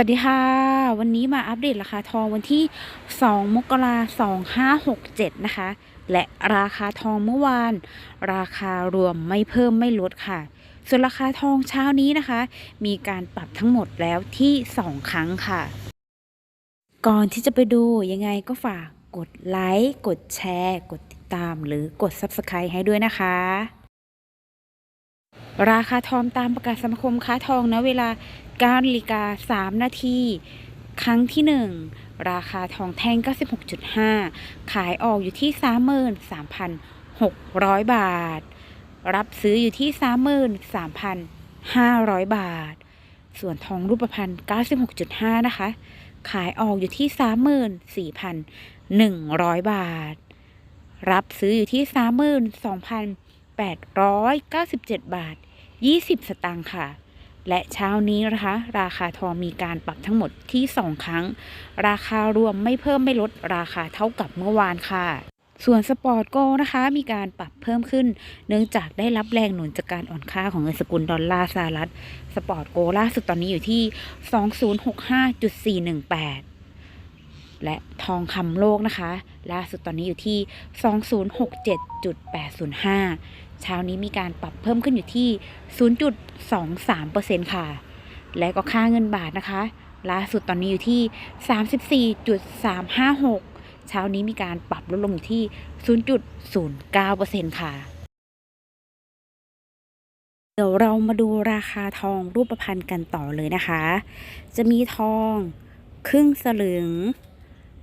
วัสดีค่ะ วันนี้มาอัปเดตราคาทองวันที่ 2 มกราคม2567นะคะ และราคาทองเมื่อวาน ราคารวมไม่เพิ่มไม่ลดค่ะ ส่วนราคาทองเช้านี้นะคะ มีการปรับทั้งหมดแล้วที่ 2 ครั้งค่ะ ก่อนที่จะไปดูยังไงก็ฝากกดไลค์กดแชร์ กดติดตามหรือกด Subscribe ให้ด้วยนะคะราคาทองตามประกาศสมาคมค้าทองณเวลา 9นาฬิกา3นาทีครั้งที่ 1 ราคาทองแท่ง 96.5 ขายออกอยู่ที่ 33,600 บาท รับซื้ออยู่ที่ 33,500 บาท ส่วนทองรูปพรรณ96.5 นะคะ ขายออกอยู่ที่ 34,100 บาท รับซื้ออยู่ที่ 32,897 บาท 20 สตางค์ค่ะ และเช้านี้นะคะ ราคาทองมีการปรับทั้งหมดที่ 2 ครั้ง ราคารวมไม่เพิ่มไม่ลดราคาเท่ากับเมื่อวานค่ะส่วนสปอร์ตโกนะคะมีการปรับเพิ่มขึ้น เนื่องจากได้รับแรงหนุนจากการอ่อนค่าของเงินสกุลดอลลาร์สหรัฐ สปอร์ตโกล่าสุดตอนนี้อยู่ที่ 2065.418 และทองคำโลกนะคะ ล่าสุดตอนนี้อยู่ที่ 2067.805 เช้านี้มีการปรับเพิ่มขึ้นอยู่ที่ 0.23%ค่ะ และก็ค่าเงินบาทนะคะ ล่าสุดตอนนี้อยู่ที่ 34.356 เช้านี้มีการปรับลดลงอยู่ที่ 0.09%ค่ะเดี๋ยวเรามาดูราคาทองรูปพรรณกันต่อเลยนะคะ จะมีทองครึ่งสลึง